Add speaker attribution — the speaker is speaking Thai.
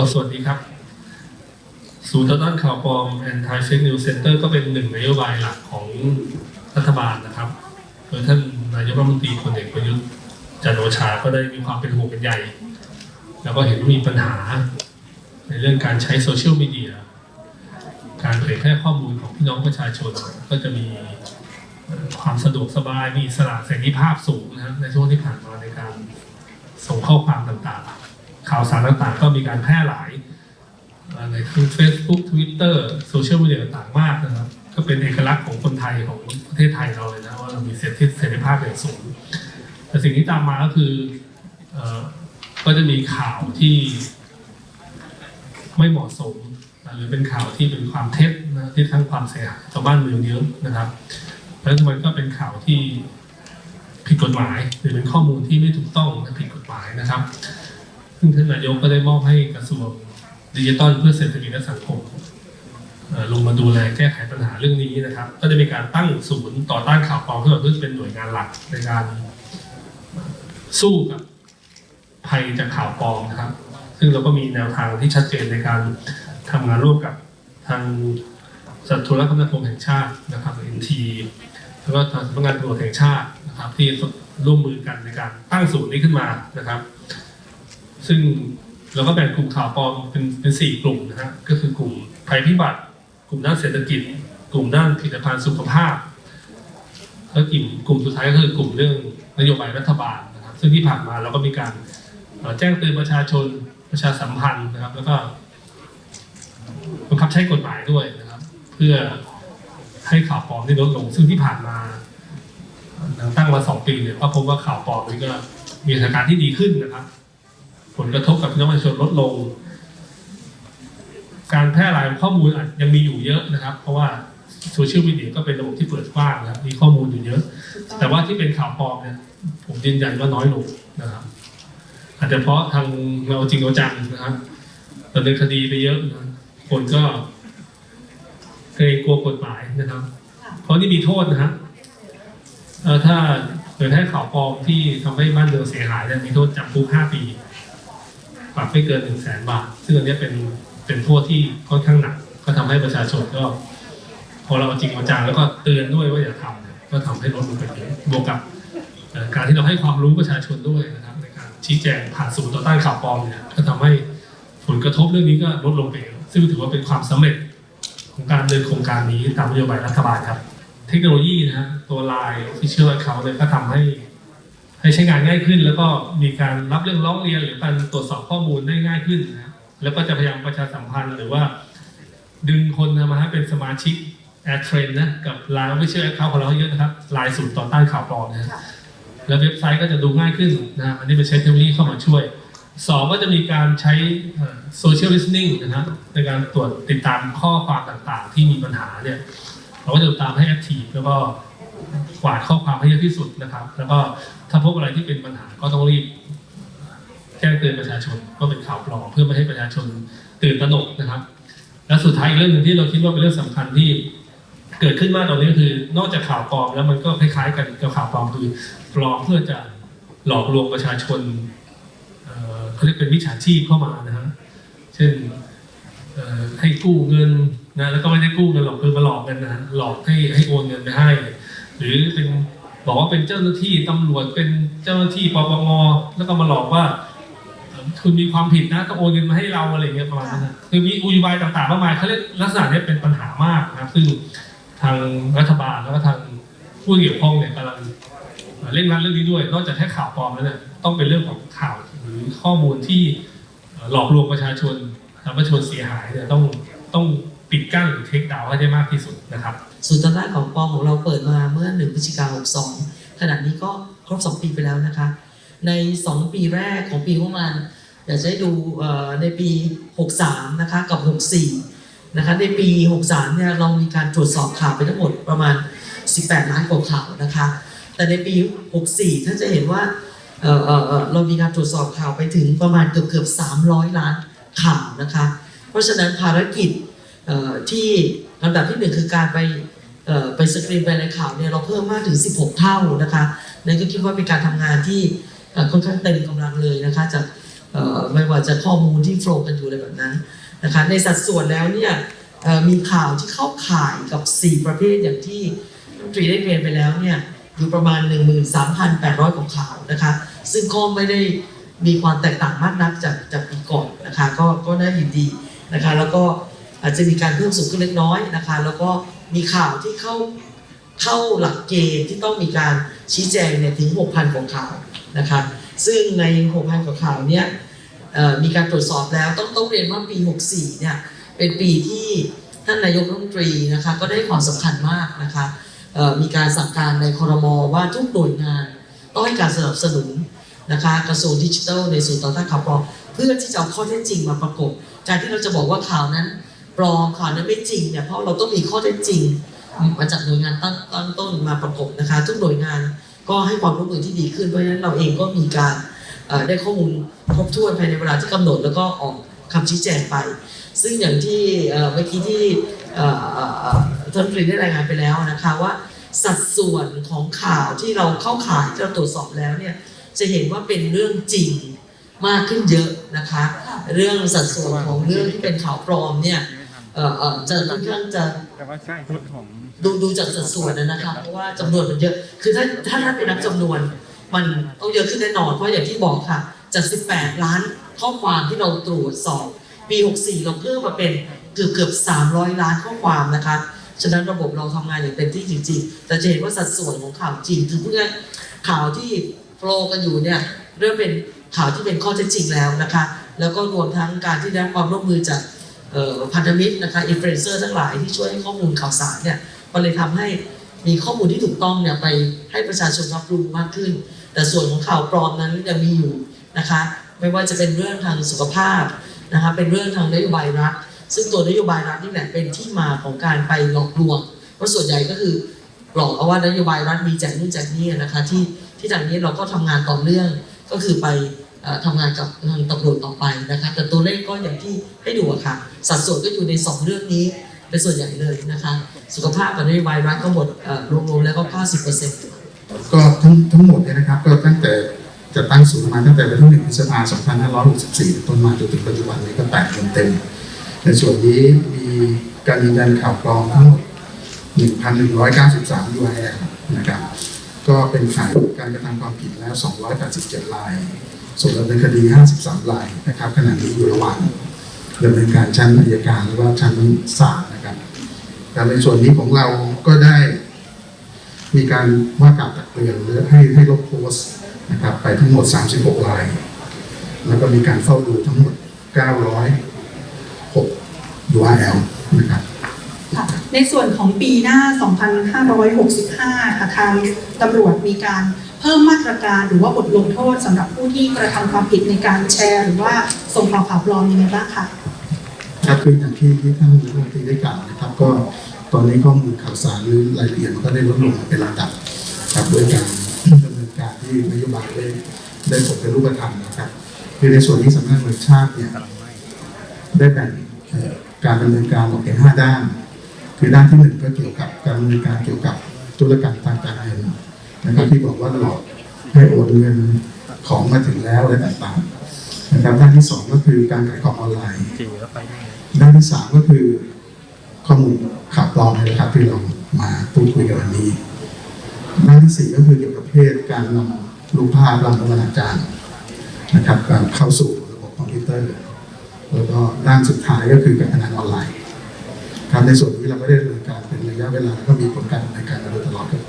Speaker 1: อสวัสดีครับ ศูนย์ต่อต้านข่าวปลอม Anti Fake News Center ก็เป็นหนึ่งนโยบายหลักของรัฐบาลนะครับโดยท่านนายกรัฐมนตรีพลเอกประยุทธ์จันโอชาก็ได้มีความเป็นห่วงเป็นใยแล้วก็เห็นว่ามีปัญหา ในเรื่องการใช้โซเชียลมีเดียการเผยแพร่ข้อมูลของพี่น้องประชาชนก็จะมีความสะดวกสบายมีอิสระเสรีภาพสูงนะครับในช่วงที่ผ่านมาในการส่งข้อความต่างๆ ข่าวสารต่างๆ ก็มีการแพร่หลายในทั้ง Facebook Twitter โซเชียลมีเดียต่างมากนะครับ ก็เป็นเอกลักษณ์ของคนไทยของประเทศไทยเราเลยนะว่าเรามีเสรีเสรีภาพอย่างสูง แต่สิ่งที่ตามมาก็คืออก็จะมีข่าวที่ไม่เหมาะสมหรือเป็นข่าวที่เป็นความเท็จนะที่ทั้งความเสียหายต่อบ้านเมืองเยอะนะครับเพราะฉะนั้นมันก็เป็นข่าวที่ผิดกฎหมาย หรือเป็นข้อมูลที่ไม่ถูกต้องและผิดกฎหมายนะครับ ซึ่งท่านนายกก็ได้มอบให้กระทรวงดิจิทัลเพื่อเศรษฐกิจและสังคมลงมาดูแลแก้ไขปัญหาเรื่องนี้นะครับ ก็จะมีการตั้งศูนย์ต่อต้านข่าวปลอมขึ้นมาเพื่อเป็นหน่วยงานหลักในการสู้กับภัยจากข่าวปลอมนะครับ ซึ่งเราก็มีแนวทางที่ชัดเจนในการทำงานร่วมกับทางสัตว์ธุรกรรมนาคมแห่งชาตินะครับ NT แล้วก็ทางสำนักงานตำรวจแห่งชาตินะครับ ที่ร่วมมือกันในการตั้งศูนย์นี้ขึ้นมานะครับ ซึ่งเราก็แบ่งกลุ่มข่าวปลอมเป็นเป็นสี่กลุ่มนะฮะก็คือกลุ่มภัยพิบัติ กลุ่มด้านเศรษฐกิจ กลุ่มด้านผลิตภัณฑ์สุขภาพแล้วกลุ่มกลุ่มสุดท้ายก็คือกลุ่มเรื่องนโยบายรัฐบาลนะครับ ซึ่งที่ผ่านมาเราก็มีการแจ้งเตือนประชาชนประชาสัมพันธ์นะครับ แล้วก็บังคับใช้กฎหมายด้วยนะครับ เพื่อให้ข่าวปลอมที่ลดลง ซึ่งที่ผ่านมาตั้งมาสองปีเนี่ยก็พบว่าข่าวปลอมนี่ก็มีสถานการณ์ที่ดีขึ้นนะครับ ผลกระทบกับพี่น้องประชาชนลดลง การแพร่หลายข้อมูลอาจยังมีอยู่เยอะนะครับ เพราะว่าโซเชียลมีเดียก็เป็นระบบที่เปิดกว้างนะครับ มีข้อมูลอยู่เยอะ แต่ว่าที่เป็นข่าวปลอมเนี่ยผมยืนยันว่าน้อยลงนะครับ อาจจะเพราะทางเราจริงเราจังนะครับดำเนินคดีไปเยอะนะคนก็เกรงกลัวกฎหมายนะครับ เพราะนี่มีโทษนะฮะถ้าเผยแพร่ข่าวปลอมที่ทำให้บ้านเมืองเสียหายเนี่ยมีโทษจำคุกห้าปี รับไม่เกินหนึ่งแสนบาท ซึ่งอันนี้เป็นเป็นโทษที่ค่อนข้างหนัก ก็ทำให้ประชาชนก็ พอเราจริงเอาจังแล้วก็เตือนด้วยว่าอย่าทำก็ทำให้ลดลงไปเยอะบวกกับการที่เราให้ความรู้ประชาชนด้วยนะครับในการชี้แจงผ่านศูนย์ต่อต้านข่าวปลอมเนี่ยก็ทำให้ผลกระทบเรื่องนี้ก็ลดลงไป ซึ่งถือว่าเป็นความสำเร็จของการเดินโครงการนี้ตามนโยบายรัฐบาลครับ เทคโนโลยีนะฮะตัว Line Official Account เนี่ยก็ทำให้ ให้ใช้งานง่ายขึ้น แล้วก็มีการรับเรื่องร้องเรียนหรือการตรวจสอบข้อมูลได้ง่ายขึ้นนะครับแล้วก็จะพยายามประชาสัมพันธ์หรือว่า ดึงคนมาให้เป็นสมาชิกแอดเทรนนะกับไลน์ไม่เชื่อเขาของเราเยอะนะครับไลน์ศูนย์ต่อต้านข่าวปลอมนะแล้วเว็บไซต์ก็จะดูง่ายขึ้นนะฮะอันนี้เป็นใช้เทคโนโลยีเข้ามาช่วยสองก็จะมีการใช้โซเชียลลิสติ้งนะครับในการตรวจติดตามข้อความต่างๆ ที่มีปัญหาเนี่ยเราก็จะติดตามให้แอคทีฟแล้วก็ กวาดข้อความให้เยอะที่สุดนะครับ แล้วก็ถ้าพบอะไรที่เป็นปัญหาก็ต้องรีบแจ้งเตือนประชาชนว่าเป็นข่าวปลอมเพื่อไม่ให้ประชาชนตื่นตระหนกนะครับ และสุดท้ายอีกเรื่องหนึ่งที่เราคิดว่าเป็นเรื่องสำคัญที่เกิดขึ้นมากตอนนี้ก็คือ นอกจากข่าวปลอมแล้วมันก็คล้ายๆ กันกับข่าวปลอมคือปลอมเพื่อจะหลอกลวงประชาชนเขาเรียกเป็นมิจฉาชีพเข้ามานะฮะเช่นให้กู้เงินนะแล้วก็ไม่ได้กู้เงินหรอกคือมาหลอกกันนะหลอกให้ให้โอนเงินไปให้ หรือเป็นบอกว่าเป็นเจ้าหน้าที่ตำรวจเป็นเจ้าหน้าที่ปปงแล้วก็มาหลอกว่าคุณมีความผิดนะต้องโอนเงินมาให้เราอะไรเงี้ยประมาณนั้นคือมีอุบายต่างๆมากมายเขาเรียกลักษณะนี้เป็นปัญหามากนะครับซึ่งทางรัฐบาลแล้วก็ทางผู้เกี่ยวข้องเนี่ยกำลังเล่นงานเรื่องนี้ด้วย นอกจากแค่ข่าวปลอมแล้วเนี่ยต้องเป็นเรื่องของข่าวหรือข้อมูลที่หลอกลวงประชาชนทำให้ประชาชนเสียหายเนี่ยต้องต้อง ปิดกั้นหรือเทคดาวน์ให้ได้มากที่สุดนะครับ
Speaker 2: ศูนย์ต่อต้านของปอของเราเปิดมาเมื่อ1พฤศจิกายน62ขณะนี้ก็ครบ 2 ปีไปแล้วนะคะ ใน 2 ปีแรกของปีงบประมาณอยากจะให้ดูในปี 63 นะคะกับ 64 นะคะในปี 63 เนี่ยเรามีการตรวจสอบข่าวไปทั้งหมดประมาณ 18 ล้านกว่าข่าวนะคะ แต่ในปี 64 ท่านจะเห็นว่าเเเรามีการตรวจสอบข่าวไปถึงประมาณเกือบเกือบ300 ล้านข่าวนะคะ เพราะฉะนั้นภารกิจ ที่ลำดับที่หนึ่งคือการไปไปสกรีนไปในข่าวเนี่ยเราเพิ่มมากถึง 16 เท่านะคะนั่นก็คิดว่าเป็นการทำงานที่ค่อนข้างเต็มกำลังเลยนะคะจากไม่ว่าจะข้อมูลที่โฟล์กันอยู่อะไรแบบนั้นนะคะในสัดส่วนแล้วเนี่ยมีข่าวที่เข้าข่ายกับ 4 ประเภทอย่างที่รัฐมนตรีได้เรียนไปแล้วเนี่ยอยู่ประมาณ 13,800กว่าข่าวนะคะซึ่งก็ไม่ได้มีความแตกต่างมากนักจากจากปีก่อนนะคะก็ก็น่ายินดีนะคะแล้วก็ อาจจะมีการเพิ่มสูงขึ้นเล็กน้อยนะคะ แล้วก็มีข่าวที่เข้าเข้าหลักเกณฑ์ที่ต้องมีการชี้แจงเนี่ยถึง 6,000กว่าข่าวนะคะ ซึ่งใน 6,000กว่าข่าวเนี่ยมีการตรวจสอบแล้วต้องต้องเรียนว่าปี 64 เนี่ยเป็นปีที่ท่านนายกรัฐมนตรีนะคะก็ได้ความสำคัญมากนะคะมีการสั่งการในครมว่าทุกหน่วยงานต้องให้การสนับสนุนนะคะกระทรวงดิจิทัลในศูนย์ต่อต้านข่าวปลอมเพื่อที่จะเอาข้อเท็จจริงมาประกบการที่เราจะบอกว่าข่าวนั้น ปลอมข่าวนั้นไม่จริงเนี่ยเพราะเราต้องมีข้อเท็จจริง มาจากหน่วยงานตั้งตั้งต้นมาประกบนะคะ ทุกหน่วยงานก็ให้ความร่วมมือที่ดีขึ้นเพราะฉะนั้นเราเองก็มีการเอ่อได้ข้อมูลครบถ้วนภายในเวลาที่กำหนดแล้วก็ออกคำชี้แจงไป ซึ่งอย่างที่เอ่อเมื่อกี้ที่เอ่อเอ่อเอ่อท่านปรีได้รายงานไปแล้วนะคะว่าสัดส่วนของข่าวที่เราเข้าข่ายที่เราตรวจสอบแล้วเนี่ยจะเห็นว่าเป็นเรื่องจริงมากขึ้นเยอะนะคะ เรื่องสัดส่วนของเรื่องที่เป็นข่าวปลอมเนี่ยเอ่อเอ่อจะค่อนข้างจะ
Speaker 3: แต่ว่าใช่ชุดของ
Speaker 2: ดูดูจากสัดส่วนนะนะคะเพราะว่าจำนวนมันเยอะ คือถ้าถ้าท่านไปนับจำนวน มันต้องเยอะขึ้นแน่นอน เพราะอย่างที่บอกค่ะ จาก 18 ล้านข้อความที่เราตรวจสอบปี 64 เราเพิ่มมาเป็นเกือบเกือบ 300 ล้านข้อความนะคะ ฉะนั้นระบบเราทำงานอย่างเต็มที่จริงๆ แต่จะเห็นว่าสัดส่วนของข่าวจริงคือพูดง่ายๆข่าวที่โฟลว์กันอยู่เนี่ยเริ่มเป็นข่าวที่เป็นข้อเท็จจริงแล้วนะคะ แล้วก็รวมทั้งการที่ได้รับความร่วมมือจากเอ่อ พันธมิตรนะคะอินฟลูเอนเซอร์ทั้งหลายที่ช่วยให้ข้อมูลข่าวสารเนี่ยมันเลยทำให้มีข้อมูลที่ถูกต้องเนี่ยไปให้ประชาชนรับรู้มากขึ้น แต่ส่วนของข่าวปลอมนั้นยังมีอยู่นะคะไม่ว่าจะเป็นเรื่องทางสุขภาพนะคะเป็นเรื่องทางนโยบายรัฐ ซึ่งตัวนโยบายรัฐนี่แหละเป็นที่มาของการไปหลอกลวงเพราะส่วนใหญ่ก็คือหลอกเอาว่านโยบายรัฐมีแจกนู่นแจกนี่นะคะที่ที่ทางนี้เราก็ทำงานต่อเนื่องก็คือไป ทำงานกับทางตำรวจต่อไปนะคะแต่ตัวเลขก็อย่างที่ให้ดูอะค่ะ สัดส่วนก็อยู่ใน 2 เรื่องนี้เป็นส่วนใหญ่เลยนะคะ สุขภาพกับนโยบายรัฐก็หมดรวมๆแล้วก็ 90%
Speaker 4: ก็ทั้งทั้งหมดเนี่ยนะครับ ก็ตั้งแต่จะตั้งศูนย์มาตั้งแต่วันที่หนึ่งพฤษภาคม2564ต้นมาจนถึงปัจจุบันนี้ก็แปดเดือนเต็มในส่วนนี้มีการยืนยันข่าวปลอมทั้งหมด 1,193 URL นะครับ ก็เป็นข่ายการกระทำความผิดแล้ว 287ราย ส่วนดำเนินคดี 53รายนะครับขณะนี้อยู่ระหว่างดำเนินการชั้นอัยการหรือว่าชั้นศาลนะครับแต่ในส่วนนี้ของเราก็ได้ มีการว่ากล่าวตักเตือนหรือให้ให้ลบโพสต์นะครับ ไปทั้งหมด 36ราย แล้วก็มีการเฝ้าดูทั้งหมด 906 URL นะครับ
Speaker 5: ในส่วนของปีหน้า 2565 ค่ะทางตำรวจมีการ เพิ่มมาตรการหรือว่าบทลงโทษสำหรับผู้ที่กระทำความผิดในการแชร์ หรือว่าส่งข่าวข่าวปลอมยังไงบ้างคะ
Speaker 4: ครับคืออย่างที่ที่ท่านรัฐมนตรีได้กล่าวนะครับ ก็ตอนนี้ข้อมูลข่าวสารหรือรายละเอียดมันก็ได้ลดลงเป็นระดับครับด้วยการดำเนินการที่นโยบายได้ได้ผลเป็นรูปธรรมนะครับคือในส่วนนี้สำนักงานตำรวจแห่งชาติเนี่ยได้แบ่งการดำเนินการออกเป็นห้าด้าน คือด้านที่หนึ่งก็เกี่ยวกับการดำเนินการเกี่ยวกับธุรกรรมทางการเงิน นะครับที่บอกว่าหลอกให้โอนเงินของมาถึงแล้วอะไรต่างๆนะครับด้านที่สองก็คือการขายของออนไลน์ด้านที่สามก็คือข้อมูลข่าวปลอมนะครับที่เรามาพูดคุยกันวันนี้ด้านที่สี่ก็คือเกี่ยวกับเพศการนำรูปภาพลามกอนาจารนะครับการเข้าสู่ระบบคอมพิวเตอร์ แล้วก็ด้านสุดท้ายก็คือการพนันออนไลน์ครับในส่วนนี้เราก็ได้ดำเนินการเป็นระยะเวลาแล้วก็มีผลการดำเนินการมาโดยตลอดครับ